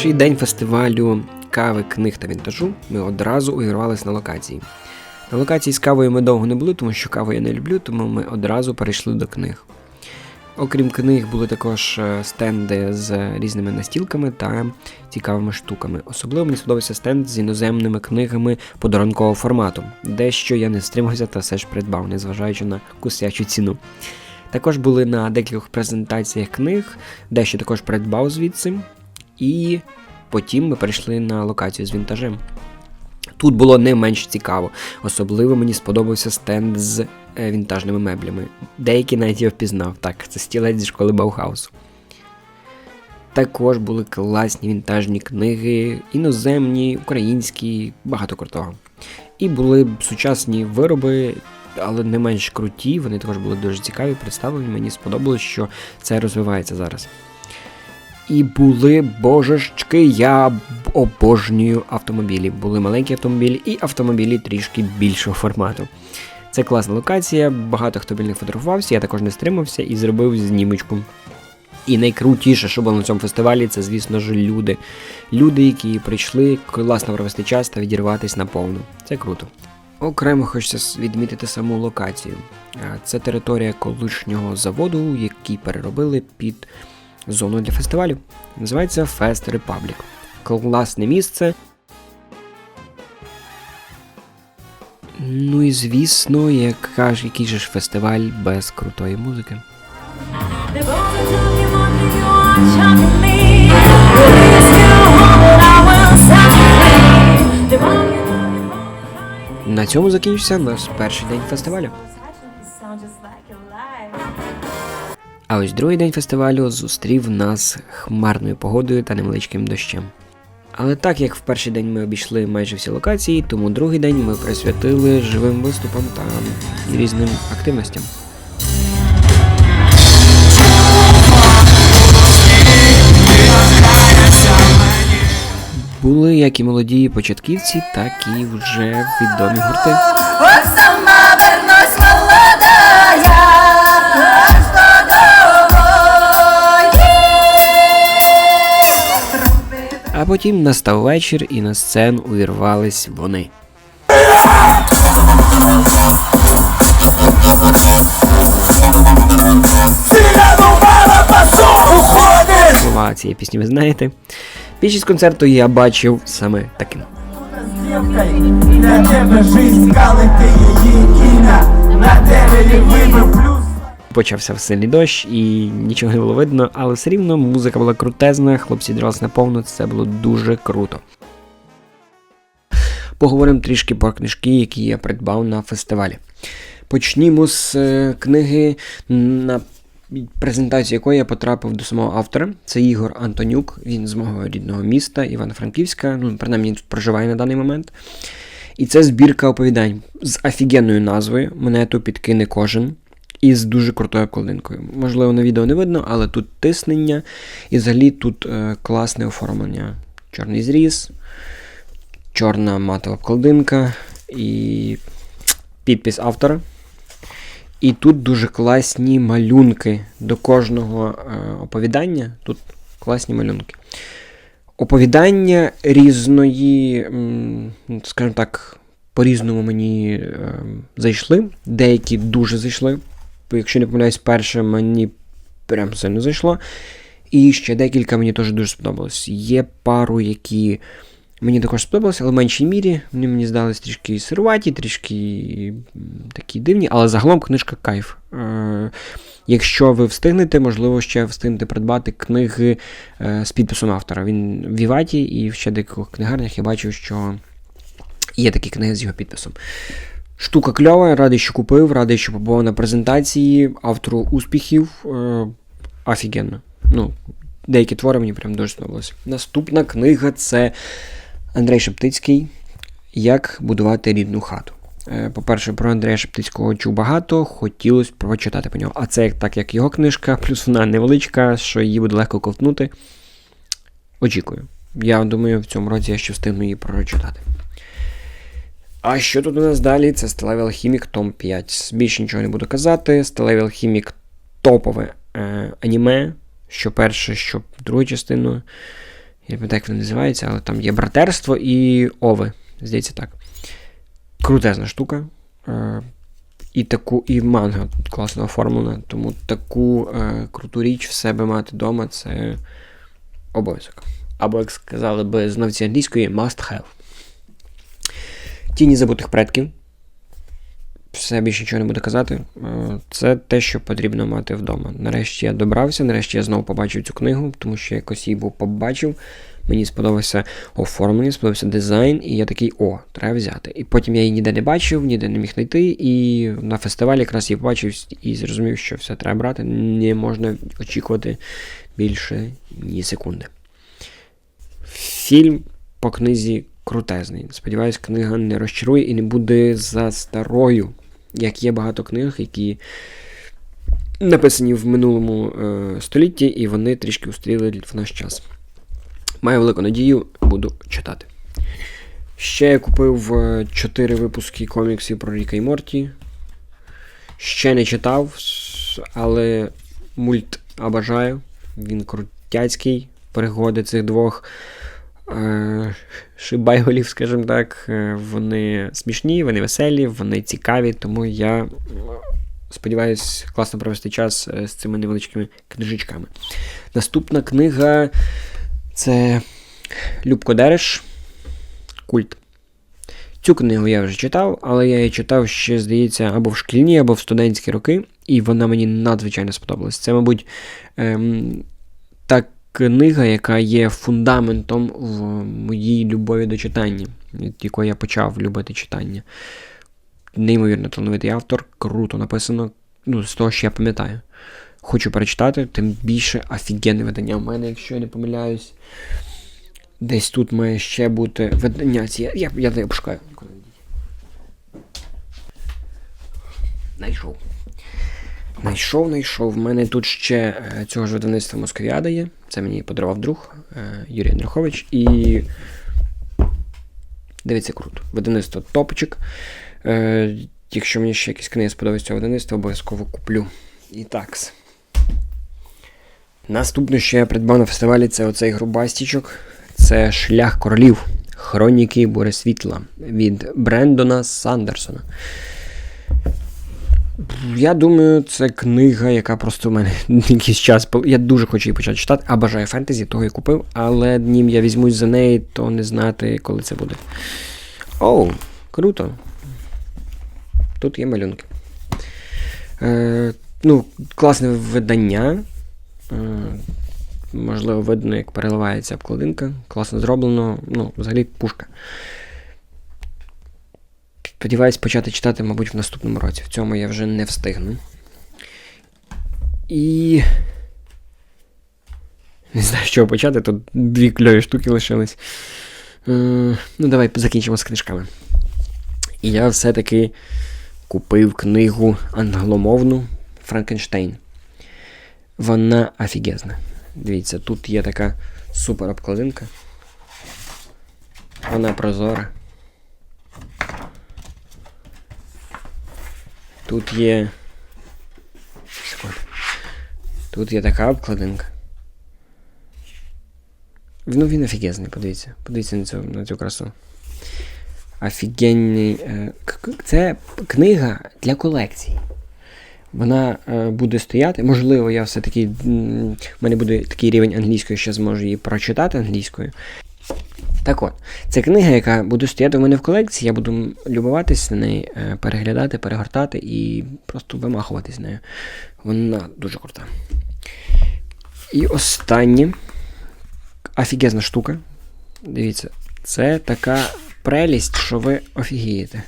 Перший день фестивалю кави, книг та вінтажу ми одразу увірвалися на локації. На локації з кавою ми довго не були, тому що каву я не люблю, тому ми одразу перейшли до книг. Окрім книг, були також е, стенди з різними настілками та цікавими штуками. Особливо мені сподобався стенд з іноземними книгами подарункового формату. Дещо я не стримався та все ж придбав, незважаючи на кусячу ціну. Також були на декількох презентаціях книг, дещо також придбав звідси. І потім ми перейшли на локацію з вінтажем. Тут було не менш цікаво. Особливо мені сподобався стенд з е, вінтажними меблями. Деякі навіть я впізнав. Так, це стілець зі школи Баухаусу. Також були класні вінтажні книги, іноземні, українські, багато крутого. І були сучасні вироби, але не менш круті. Вони також були дуже цікаві, представлені. Мені сподобалось, що це розвивається зараз. І були божечки, я обожнюю автомобілі. Були маленькі автомобілі і автомобілі трішки більшого формату. Це класна локація, багато хто біля них фотографувався, я також не стримався і зробив знімочку. І найкрутіше, що було на цьому фестивалі, це, звісно ж, люди. Люди, які прийшли класно провести час та відірватися наповну. Це круто. Окремо хочеться відмітити саму локацію. Це територія колишнього заводу, який переробили під зону для фестивалю. Називається Fest Republic. Класне місце. Ну і звісно, як каже, який же ж фестиваль без крутої музики. На цьому закінчився наш перший день фестивалю. А ось другий день фестивалю зустрів нас хмарною погодою та невеличким дощем. Але так як в перший день ми обійшли майже всі локації, тому другий день ми присвятили живим виступам та різним активностям. Були як і молоді початківці, так і вже відомі гурти. Вот сама вернусь молодая, потім настав вечір, і на сцену увірвались вони. Слова цієї пісні ви знаєте. Більшість концерту я бачив саме таким. Для тебе жизнь, коли її ім'я На дереві вибив плюс Почався сильний дощ і нічого не було видно, але все рівно музика була крутезна, хлопці дралися наповну, це було дуже круто. Поговоримо трішки про книжки, які я придбав на фестивалі. Почнімо з е, книги, на презентацію якої я потрапив до самого автора. Це Ігор Антонюк, він з мого рідного міста, Івано-Франківська, ну, принаймні тут проживає на даний момент. І це збірка оповідань з офігенною назвою Монету підкине кожен. І з дуже крутою обкладинкою. Можливо, на відео не видно, але тут тиснення, і взагалі тут е, класне оформлення. Чорний зріз, чорна матова обкладинка і підпис автора. І тут дуже класні малюнки до кожного е, оповідання. Тут класні малюнки. Оповідання різної, скажімо так, по-різному мені е, зайшли. Деякі дуже зайшли. Бо, Якщо не помиляюсь, перше мені прям сильно зайшло. І ще декілька мені теж дуже сподобалось. Є пару, які мені також сподобалися, але в меншій мірі. Вони мені здались трішки сируваті, трішки такі дивні, але загалом книжка кайф. Е, якщо ви встигнете, можливо, ще встигнете придбати книги е, з підписом автора. Він в Віваті і в ще деяких книгарнях я бачив, що є такі книги з його підписом. Штука кльова, радий, що купив, радий, що побував на презентації, автору успіхів. Е, офігенно. Ну, деякі твори мені прям дуже сподобалися. Наступна книга це Андрей Шептицький Як будувати рідну хату. Е, По-перше, про Андрія Шептицького чув багато, хотілося прочитати по нього. А це так як його книжка, плюс вона невеличка, що її буде легко ковтнути. Очікую. Я думаю, в цьому році я ще встигну її прочитати. А що тут у нас далі? Це Сталевий Алхімік Том 5. Більше нічого не буду казати. Сталевий Алхімік топове е, аніме. Що перше, що другу частину. Я не пам'ятаю, як вони називаються, але там є братерство і Ови. Здається, так. Крутезна штука. Е, і таку, і манга класно оформлена, тому таку е, круту річ в себе мати вдома це обов'язок. Або, як сказали би знавці англійської, must have. Тіні забутих предків. Все більше нічого не буду казати. Е, Це те, що потрібно мати вдома. Нарешті я добрався, нарешті я знову побачив цю книгу, тому що якось її був побачив. Мені сподобався оформлення, сподобався дизайн, і я такий, о, треба взяти. І потім я її ніде не бачив, ніде не міг знайти. І на фестивалі якраз її побачив і зрозумів, що все треба брати. Не можна очікувати більше ні секунди. Фільм по книзі крутезний. Сподіваюсь, книга не розчарує і не буде за старою, як є багато книг, які написані в минулому е, столітті, і вони трішки устаріли в наш час. Маю велику надію, буду читати. Ще я купив 4 випуски коміксів про Ріка і Морті. Ще не читав, але мульт обажаю. Він крутяцький. Пригоди цих двох е, шибайголів, скажімо так. Е, Вони смішні, вони веселі, вони цікаві, тому я м, сподіваюсь класно провести час е, з цими невеличкими книжечками. Наступна книга це Любко Дереш. Культ. Цю книгу я вже читав, але я її читав ще, здається, або в шкільні, або в студентські роки, і вона мені надзвичайно сподобалась. Це, мабуть, ем, книга, яка є фундаментом в моїй любові до читання, від якої я почав любити читання. Неймовірно талановитий автор, круто написано, ну, з того, що я пам'ятаю. Хочу перечитати, тим більше офігенне видання в мене, якщо я не помиляюсь. Десь тут має ще бути видання. Я, я, я, я пошукаю. Найшов. Найшов, найшов. В мене тут ще е, цього ж видавництва Москвіада є. Це мені подарував друг е, Юрій Андрюхович. І. Дивіться, круто. Видавництво топчик. Е, якщо мені ще якісь книги сподобаються видавництва, обов'язково куплю. І такс. Наступне, що я придбав на фестивалі, це оцей грубастічок. Це Шлях королів. Хроніки Борисвітла від Брендона Сандерсона. Я думаю, це книга, яка просто в мене якийсь час. Я дуже хочу її почати читати, а бажаю фентезі, того і купив, але днім я візьмусь за неї, то не знати, коли це буде. Оу, круто. Тут є малюнки. Е, ну, класне видання. Е, можливо, видно, як переливається обкладинка. Класно зроблено. Ну, взагалі пушка. Сподіваюсь почати читати, мабуть, в наступному році. В цьому я вже не встигну. І. Не знаю, з чого почати, тут дві кльові штуки лишились. Е, ну, давай закінчимо з книжками. І я все-таки купив книгу англомовну Франкенштейн. Вона офігезна. Дивіться, тут є така супер обкладинка. Вона прозора. Тут є. Тут є така обкладинка. Ну, він офігезний, подивіться. Подивіться на цю, на цю красу. Офігенний. е, Це книга для колекцій. Вона е, буде стояти. Можливо, я все-таки. в мене буде такий рівень англійської, що зможу її прочитати англійською. Так от, це книга, яка буде стояти в мене в колекції, я буду любуватись на неї, е, переглядати, перегортати і просто вимахуватись нею. Вона дуже крута. І останнє. Офігезна штука. Дивіться, це така прелість, що ви офігієте.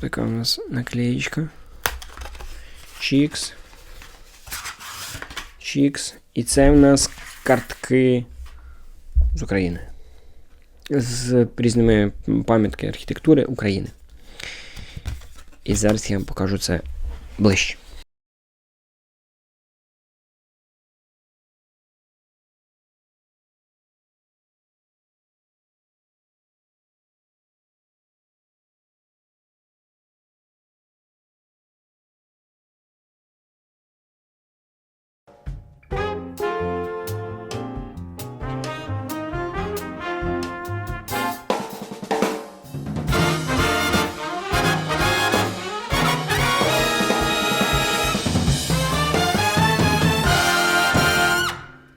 Така у нас наклеєчка. Чікс. Чікс. І це в нас картки з України. З різними пам'ятки архітектури України. І зараз я вам покажу це ближче.